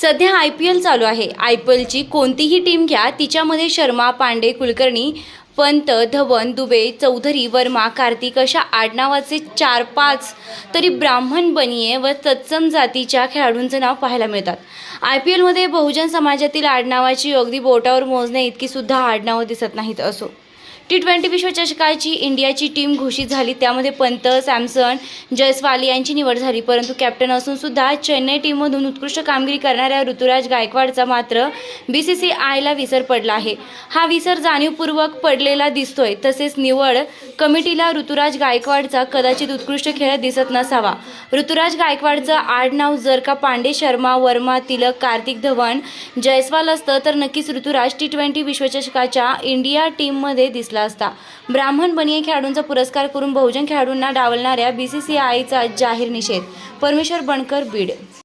सध्या I P L चालू आहे. आय पी एलची कोणतीही टीम घ्या तिच्यामध्ये शर्मा पांडे कुलकर्णी पंत धवन दुबे चौधरी वर्मा कार्तिक अशा आडनावाचे चार पाच तरी ब्राह्मण बनिये व तत्सम जातीच्या खेळाडूंचं नाव पाहायला मिळतात. आय पी एलमध्ये बहुजन समाजातील आडनावाची अगदी बोटावर मोजणे इतकीसुद्धा आडनावं दिसत नाहीत असो. टी ट्वेंटी विश्वचषकाची इंडियाची टीम घोषित झाली. त्यामध्ये पंत सॅमसन जयस्वाल यांची निवड झाली. परंतु कॅप्टन असून सुद्धा चेन्नई टीममधून उत्कृष्ट कामगिरी करणाऱ्या ऋतुराज गायकवाडचा मात्र बी सी सी आयला विसर पडला आहे. हा विसर जाणीवपूर्वक पडलेला दिसतोय. तसेच निवड कमिटीला ऋतुराज गायकवाडचा कदाचित उत्कृष्ट खेळ दिसत नसावा. ऋतुराज गायकवाडचं आडनाव जर का पांडे शर्मा वर्मा तिलक कार्तिक धवन जयस्वाल असतं तर नक्कीच ऋतुराज टी ट्वेंटी विश्वचषकाच्या इंडिया टीममध्ये दिसला असता. ब्राह्मण बनिये खेळाडूंचा पुरस्कार करून बहुजन खेळाडूंना डावलणाऱ्या बी सी सी आयचा जाहीर निषेध. परमेश्वर बनकर बीड.